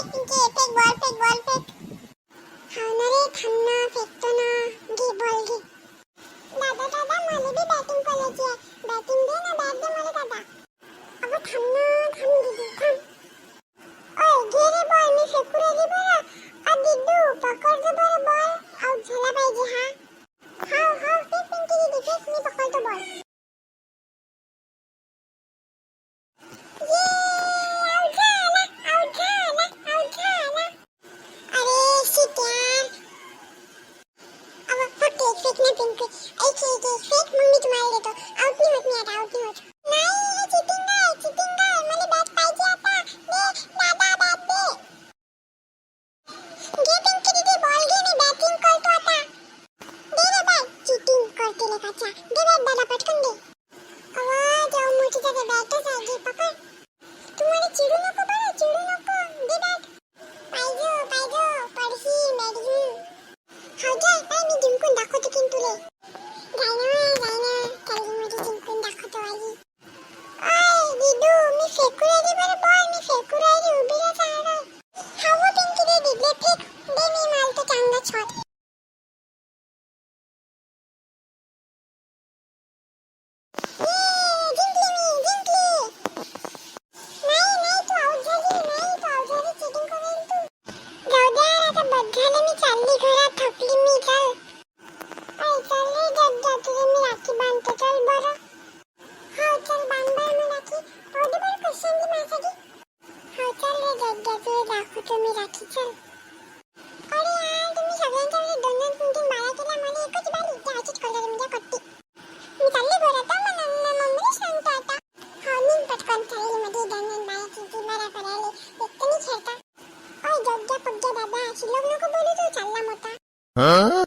Fake Pinky फेक ball फेक ball फेक हा ना रे थांब ना फेकतो ना घे बॉल घे दादा दादा मला बी बॅटिंग करायची आहे बॅटिंग दे ना बॅट दे मला दादा अगं थांब ना थांब दीदी थांब ओय घे रे बॉल मी फेकू राहिली बरं आ दिदू पकड मोठा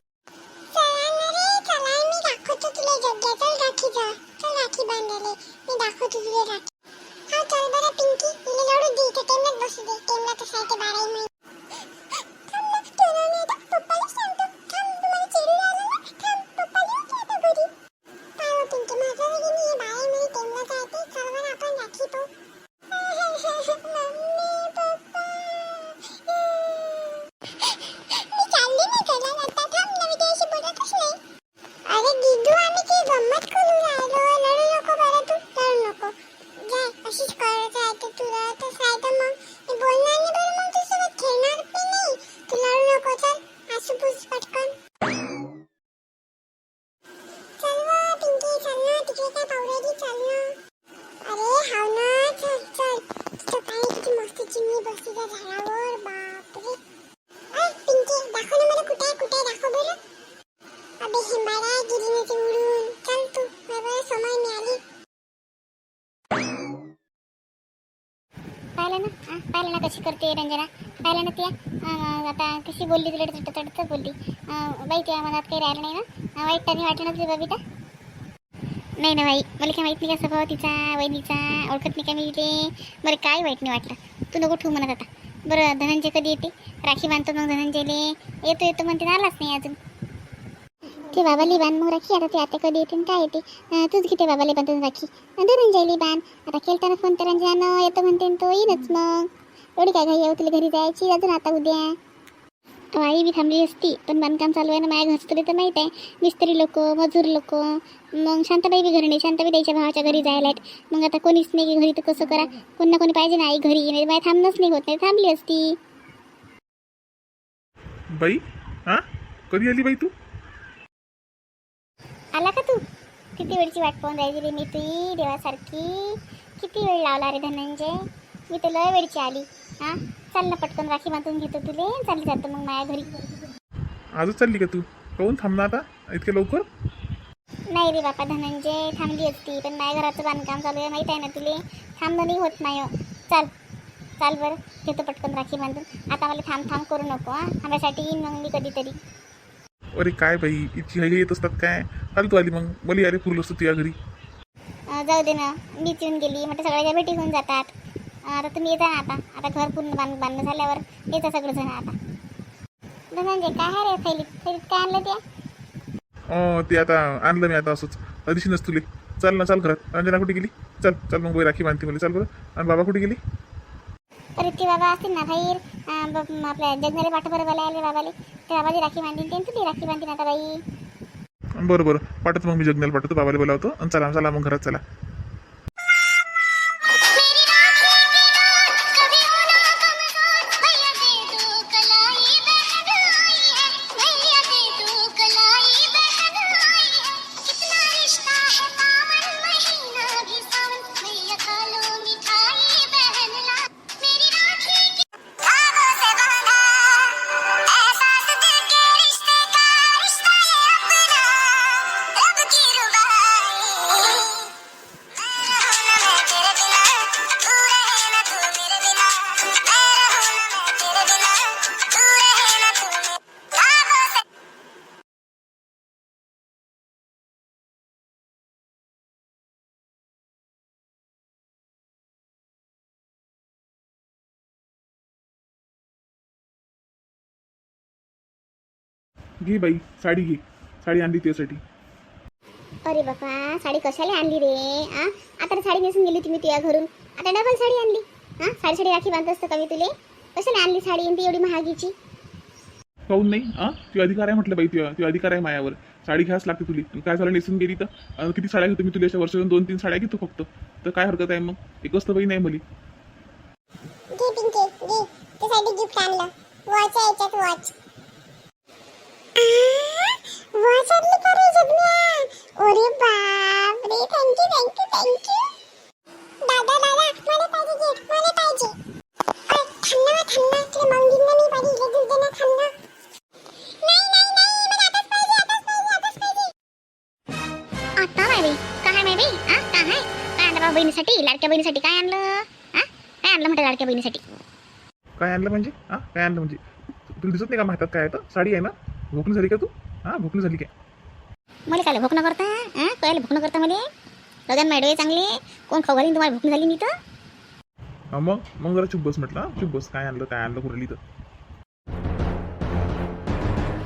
कशी करते रंजना. पाहिलं ना त्या? आता कशी बोलली तुला तडत तडत बोलली. बाई त्या मनात काही राहिलं नाही ना? वाईट त्याने वाटलं ना तुझी बबिता? नाही ना बाई मला काय माहीत नाही का स्वभाव तिचा वहिनीचा ओळखत नाही का मी ते बरं काय वाईट नाही वाटलं. तू नको ठेवू म्हणत आता. बरं धनंजय कधी येते? राखी बांधतो मग धनंजयले. येतो येतो म्हणते आलाच नाही अजून. ते बाबाली बांध मग राखी आता ते आता कधी येते काय येते? तूच घेते बाबाले बांधून राखी. धनंजयली बांध. आता केलताना फोन तर रंजनानं येतो म्हणते तो येईनच मग. एवढी काय घाई आहे? तुला घरी जायची अजून आता उद्या? आई बी थांबली असती पण बांधकाम चालू आहे ना माझ्या घरचं तरी तर माहीत आहे. मिस्त्री लोक मजूर लोक मग शांताबाई बी घरी नाही. शांताबाई त्याच्या भावाच्या घरी जायला आहेत. मग आता कोणीच नाही घरी तर कसं करा? कोण ना कोणी पाहिजे ना आई घरी. नाही माझ्या थांबणंच नाही होत नाही थांबली असती. बाई हा? कधी आली बाई तू? आला का तू? किती वेळची वाट पाहून राहिली रे मी तुई देवासारखी. किती वेळ लावला रे धनंजय? मी तर लय वेळची आली. हां? चाल ना पटकन राखी बांधून घेतो तुले. चालली जातो मग माझ्या घरी. आजच चालली का तू? काहून थांबणार आता. इतक्या लवकर? नाही रे बापा धनंजय थांबली असती. पण माझ्या घराचं बांधकाम चालू आहे माहीत आहे ना तुले? थांबणं नाही होत नाही. चाल चाल बरं. घेतो पटकन राखी बांधून. आता मला थांब थांब करू नको हां? आम्यासाठी येईन मग मी कधीतरी. अरे काय बाई इतकी घाई येत असतात काय? फालतू आली मग. मला अरे फुरलं असतं तुझ्या घरी. अं, जाऊ दे ना. मीच येऊन गेली. म्हटलं सगळ्या भेटी होऊन जातात. आता तुम्ही येता ना आता. आता घर पूर्ण बांध बांधणं झाल्यावर येता सगळेजण आता. धनंजय काय रे थैलीत? थैलीत काय आणलं अं, ते आता आणलं मी आता असंच. दिशी नस तुले. चल ना चाल घरात. रंजना कुठे गेली? चल चल मग राखी बांधते मला चल बरं. आणि बाबा कुठे गेली? रित्ती बाबा असतील ना बाहेर. आपल्या जगनाले पाठ बरं आले बाबाले. ते बाबाची राखी बांधीन ते तुझी राखी बांधीन आता बाई. बरं बरं. पाठवतो मग मी जगण्याला पाठवतो. बाबाला बोलावतो. आणि चला चला मग घरात चला. घे बाई साडी घे. साडी आणली त्यासाठी. अरे बापा साडी कशाला आणली रे? आ? आता साडी नेसून गेली तुम्ही तुझ्या घरून. आता डबल साडी आणली. हा साडी साडी राखी बांधत असतं कमी तुले? कशाला आणली साडी आणि ती एवढी महागीची? काहून नाही हा तू अधिकार आहे म्हटलं बाई तुझ्या तू अधिकार आहे मायावर. साडी घ्यास लागते तुली. आणि काय झालं नेसून गेली तर? अं, किती साड्या घेतो मी तुला? अशा वर्षातून दोन तीन साड्या घेतो फक्त. तर काय हरकत आहे मग? एकच तर बाई नाही मली. घे पिंके घे. त्यासाठी गिफ्ट आणलं. वॉच आहे याच्यात वॉच बहिणीसाठी? लाडक्या बहिणीसाठी काय आणलं? हा काय आणलं म्हटलं लाडक्या बहिणीसाठी? काय आणलं म्हणजे? हा काय आणलं म्हणजे? तुला दिसत नाही का माहितात काय आहे तर? साडी आहे ना? भोकली झाली का तू? हा भोकली झाली काय? मला काय भोकणं करता हा? काय भोकणं करता मला? लग्न मॅडवे चांगले कोण खाऊ घालीन तुम्हाला भोकणी झाली मी तर? हा मग मग जरा चुप बस म्हटलं चुप बस काय आणलं काय आणलं कुरली तर.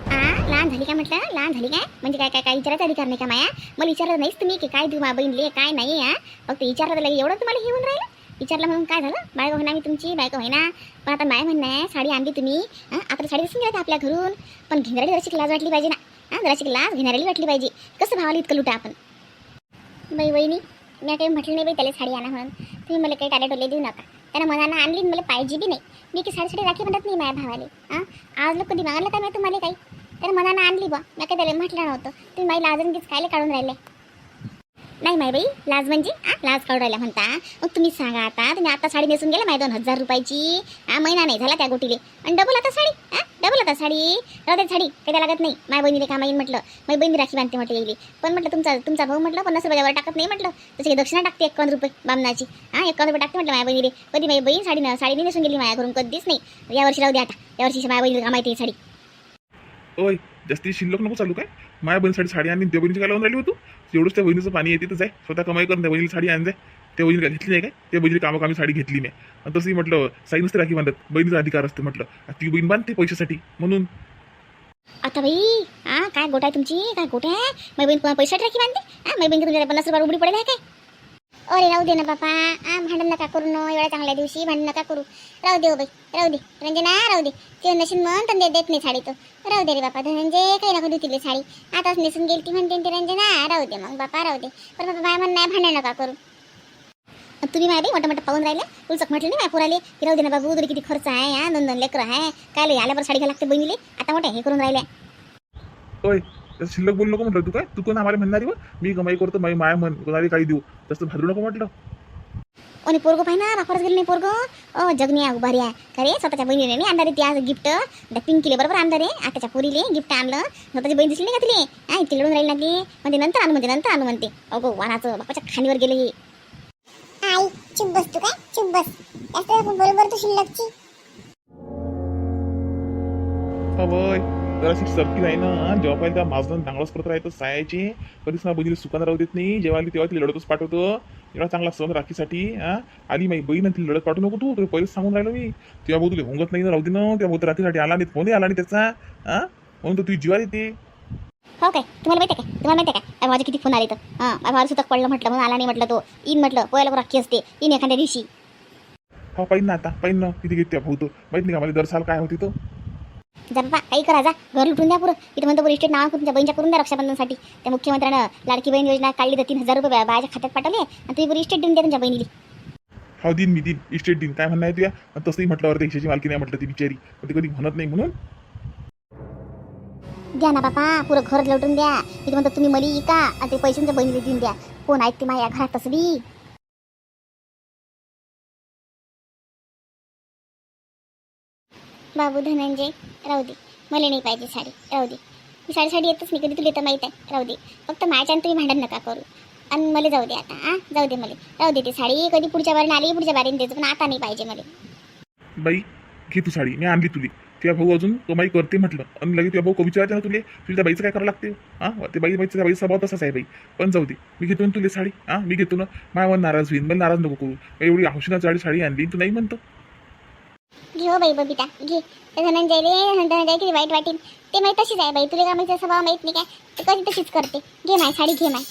आ? लहान झाली काय म्हटलं? लहान झाली काय? म्हणजे काय काय काय विचारायचा अधिकार नाही का माया? मला विचारलं नाहीस तुम्ही की काय तू मा बहिणले काय नाही हा? फक्त विचारलं तर लगे एवढं तुम्हाला हे होऊन राहिलं? विचारलं म्हणून काय झालं? बायको म्हणा मी तुमची बायको होईना. पण आता माय म्हणणं आहे साडी आणली तुम्ही. आता साडी दिसून गेली आपल्या घरून. पण घेणारी जराशी लाज वाटली पाहिजे ना. हां? जराशी लाज घेणारी वाटली पाहिजे. कसं भावाला इतकं लुटा आपण? बाई वहिनी मी काही म्हटलं नाही बाई त्याला साडी आणा म्हणून. तुम्ही मला काही टाले टोले देऊ नका. त्यानं मनानं आणली मला पाहिजे बी नाही. मी की साडी साडी राखी म्हणत नाही माझ्या भावाले. हां? आज लोक कधी मागलं का मी तुम्हाला काही. त्यानं मनानं आणली बा मी काही त्याला म्हटलं नव्हतं. तुम्ही माझी लाजणगीच खायला काढून राहिले? नाही माय बाई लाज म्हणजे? आ लाज काढून राहिला म्हणता. मग तुम्ही सांगा आता. तुम्ही आता साडी नेसून गेला माय दोन हजार रुपयाची. हा महिना नाही झाला त्या गोटीले. आणि डबल आता साडी? हा डबल आता साडी? राहते साडी काही लागत नाही. माय बहिणीने कामा येईन म्हटलं. माझी बहिणी राखी बांधते म्हटलं येईल पण म्हटलं तुमचा तुमचा भाऊ म्हटलं पन्नास रुपयावर टाकत नाही म्हटलं. तसे दक्षिणा टाकते एकावन्न रुपये बामनाची हा एकावन्न रुपये टाकते म्हटलं माझ्या बहिणीने कधी माझी बहीण साडी न- साडी नेसून गेली माझ्या घरून कधीच नाही. यावर्षी राहू द्या आता. यावर्षी माझ्या बहिणीला कामा साडी. ओय जास्ती शिल्लक नको चालू काय? माझ्या बहिणीसाठी साडी आणि त्या बहिणीची काय लावून राहिली होतो? तू एवढंच त्या बहिणीचं पाणी येते तर जाय स्वतः कमाई करून त्या बहिणीला साडी आण जाय त्या बहिणीला काय घेतली नाही काय? त्या बहिणीला कामाकामी साडी घेतली नाही आणि तसंही म्हटलं साई नसते राखी बांधत. बहिणीचा अधिकार असते म्हटलं. ती बहीण बांधते पैशासाठी. म्हणून. आता बाई हा काय गोट आहे तुमची? काय गोट आहे? माझी बहीण पैशासाठी राखी बांधते? हा माझी बहीण तुमच्या पन्नास रुपये उघडी पडेल काय? अरे राहू दे ना बापा. आ भांडण नका करू न एवढ्या चांगल्या दिवशी भांडण नका करू. राहू दे ओ बाई राहू दे. रंजना राहू दे. ते नशीन म्हण तर देत नाही साडी तो. राहू दे रे बापा धनंजय काही नको देतील साडी. आताच नेसून गेली ती म्हणते ते रंजना राहू दे मग बापा राहू दे. पण बाबा बाय म्हण नाही भांडण नका करू. तुम्ही माय बाई मोठं मोठं पाहून राहिले? तुलचक म्हटलं नाही माय पुराले? की राहू दे ना बाबू तरी किती खर्च आहे हा दोन दोन लेकर आहे. काय आल्यावर साडी घ्या लागते बहिणीले. आता मोठ्या हे करून राहिल्या. शिल्लक बोलू नको म्हटलं. तू काय? तू कोण आम्हाला म्हणणारी व मी कमाई करतो माझी माय म्हण कोणाला काही देऊ. तसं भादरू नको म्हटलं. आणि पोरगो पाहि ना बापरच गेली नाही पोरगो? ओ जगनी आहे उभारी आहे. का रे? स्वतःच्या बहिणीने नाही आणणार ती आज गिफ्ट त्या पिंकीले बरोबर आणणार रे आताच्या पोरीले गिफ्ट आणलं. स्वतःची बहीण दिसली नाही का तिले? हा इतकी लढून राहील लागली. म्हणते नंतर आणू म्हणते नंतर आणू म्हणते. अगो वानाचं बापाच्या खाणीवर गेले हे. आई चुप बस तू काय? चुप बस. बरोबर तू शिल्लकची. अवय. जराशी सरकी नाही ना जेव्हा माझं चांगलाच करत राहतो सायाची कधीच ना बहिणीला सुखानं राहू देत नाही. जेव्हा आली तेव्हा तिला लढतच पाठवतो. एवढा चांगला सण राखीसाठी हा. आली माई बहीण तिला लढत पाठवू नको तू तुला पहिलेच सांगून राहिलो मी. तेव्हा भाऊ तुला होंगत नाही ना राहू दे ना. तेव्हा भाऊ राखीसाठी आला नाही फोनही आला नाही त्याचा. हा. म्हणून तर तुझी जीवार येते. हो काय? तुम्हाला माहिती आहे काय? तुम्हाला माहिती आहे काय? माझे किती फोन आले तर. हां. भावाला सुतक पडलं म्हटलं म्हणून आला नाही म्हटलं तो. इन म्हटलं पोहायला राखी असते. इन एखाद्या दिवशी. हो पाहिजे ना आता. पाहिजे ना किती घेते भाऊ तो. माहीत नाही का मला दर साल काय होती तो? जा बाबा काही करा जा. घर लुटून द्या पुरं. इथं म्हणतो पोलीस स्टेट नाव तुमच्या बहिणीच्या करून द्या रक्षाबंधनसाठी. त्या मुख्यमंत्र्यानं लाडकी बहीण योजना काढली तर तीन हजार रुपये बा- बाळाच्या खात्यात पाठवले. आणि तुम्ही पोलीस स्टेट देऊन द्या तुमच्या बहिणीला. हो दिन मी दिन इस्टेट दिन काय म्हणणं आहे तुया आणि तसंही म्हटल्यावर देशाची मालकी नाही म्हटलं ती बिचारी. कधी कधी म्हणत नाही म्हणून. द्या ना बापा पुरं घर लुटून द्या. इथं म्हणतो तुम्ही मली इका आणि ते पैसे तुमच्या बहिणीला देऊन द्या. कोण ऐकते माझ्या घरात तसं बी? बाबू धनंजय राहू दे. मला नाही पाहिजे साडी. राहू दे. मी साडी साडी येतच नाही. कधी तुला तर माहीत आहे? राहू दे. फक्त माझ्यानं तुम्ही भांडण नका करू. आणि मला जाऊ दे आता हां जाऊ दे मला. राहू दे ती साडी. कधी पुढच्या बारीने आली पुढच्या बारीने द्यायचं पण आता नाही पाहिजे मला. बाई घे तू साडी. मी आणली तुली. तुझ्या भाऊ अजून कमाई करते म्हटलं. आणि लगेच तुझ्या भाऊ को ना तुले. तुला त्या बाईचं काय करावं लागते? हां ते बाई बाईचा त्या बाईचा स्वभाव तसाच आहे बाई. पण जाऊ दे. मी घेतो ना तुले साडी. हां मी घेतो ना. माझ्यावर नाराज होईन. मला नाराज नको करू. एवढी हौशीनं साडी साडी आणली. तू नाही म्हणतो? घे हो बाई बबिता घे. ते धनंजयले धनंजय किती वाईट वाटेल. ते माहीत तशीच आहे बाई तुला का माहिती स्वभाव माहीत नाही काय? ते कधी तशीच करते. घे माय साडी घे माय.